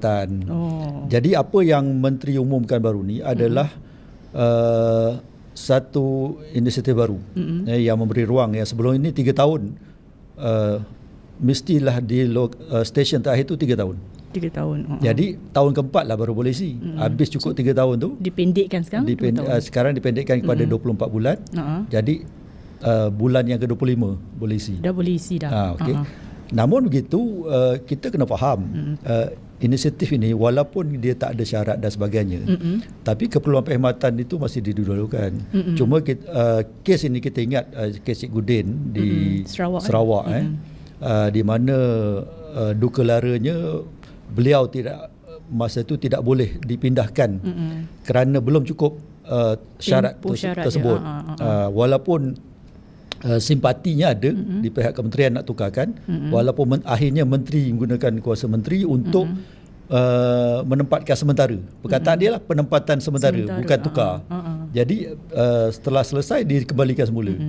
Tan. Oh. Jadi apa yang menteri umumkan baru ni adalah uh, satu inisiatif baru Mm-mm. eh, yang memberi ruang yang sebelum ini tiga tahun uh, mestilah di lo, uh, stesen terakhir tu tiga tahun. Tiga tahun. Oh. Jadi tahun keempat lah baru boleh isi. Habis cukup tiga tahun tu Dipendekkan sekarang? dipend, tahun. uh, sekarang dipendekkan kepada 24 bulan. Uh-huh. Jadi uh, bulan yang ke-25 boleh isi. Dah boleh isi dah. Ha, okay. Uh-huh. Namun begitu uh, kita kena faham uh, inisiatif ini walaupun dia tak ada syarat dan sebagainya Mm-mm. tapi keperluan perkhidmatan itu masih didahulukan. Mm-mm. Cuma kita, uh, kes ini kita ingat uh, kes Cik Gudin di Mm-mm. Sarawak, eh? Sarawak eh uh, di mana uh, duka laranya beliau tidak masa itu tidak boleh dipindahkan Mm-mm. kerana belum cukup uh, syarat, Tempoh terse- syarat dia. tersebut. Ah, ah, ah, Uh, walaupun uh, simpatinya ada mm-hmm. di pihak kementerian nak tukarkan mm-hmm. walaupun men- akhirnya menteri menggunakan kuasa menteri untuk mm-hmm. uh, menempatkan sementara. Perkataan mm-hmm. dia lah penempatan sementara, Sementara, bukan tukar. ah. Jadi uh, setelah selesai dikembalikan semula. Mm-hmm.